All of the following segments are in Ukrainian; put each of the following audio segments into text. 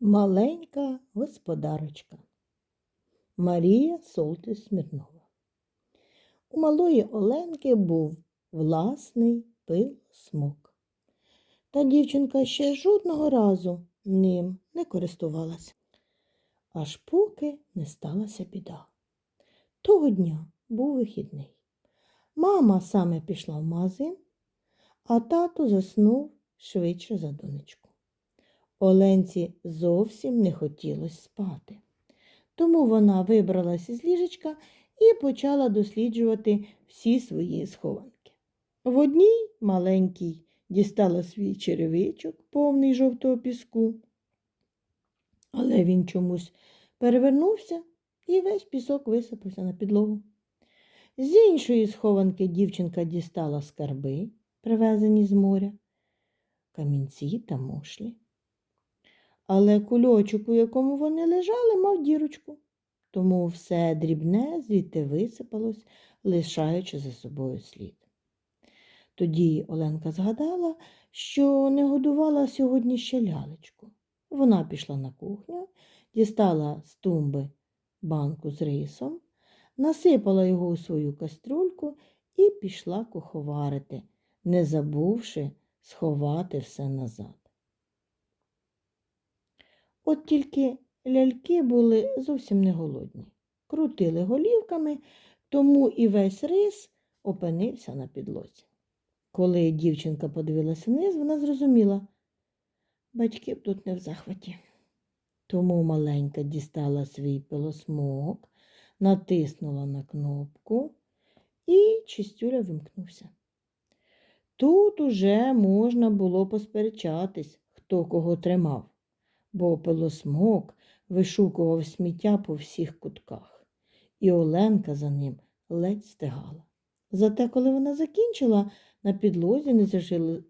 Маленька господарочка Марія Солтис Смірнова. У малої Оленки був власний пил смок. Та дівчинка ще жодного разу ним не користувалася, аж поки не сталася біда. Того дня був вихідний. Мама саме пішла в магазин, а тато заснув швидше за донечку. Оленці зовсім не хотілося спати. Тому вона вибралась із ліжечка і почала досліджувати всі свої схованки. В одній маленькій дістала свій черевичок, повний жовтого піску, але він чомусь перевернувся і весь пісок висипався на підлогу. З іншої схованки дівчинка дістала скарби, привезені з моря, камінці та мошлі. Але кульочок, у якому вони лежали, мав дірочку, тому все дрібне звідти висипалось, лишаючи за собою слід. Тоді Оленка згадала, що не годувала сьогодні ще лялечку. Вона пішла на кухню, дістала з тумби банку з рисом, насипала його у свою каструльку і пішла куховарити, не забувши сховати все назад. От тільки ляльки були зовсім не голодні, крутили голівками, тому і весь рис опинився на підлозі. Коли дівчинка подивилася вниз, вона зрозуміла, батьків тут не в захваті. Тому маленька дістала свій пилосмок, натиснула на кнопку і чистюля вимкнувся. Тут уже можна було посперечатись, хто кого тримав бо пилосмок вишукував сміття по всіх кутках, і Оленка за ним ледь стигала. Зате, коли вона закінчила, на підлозі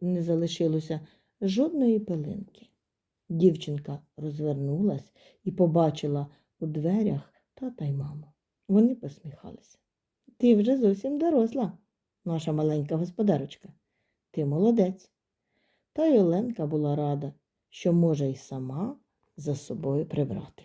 не залишилося жодної пилинки. Дівчинка розвернулась і побачила у дверях тата й маму. Вони посміхалися. Ти вже зовсім доросла, наша маленька господарочка. Ти молодець. Та й Оленка була рада, що може й сама за собою прибрати.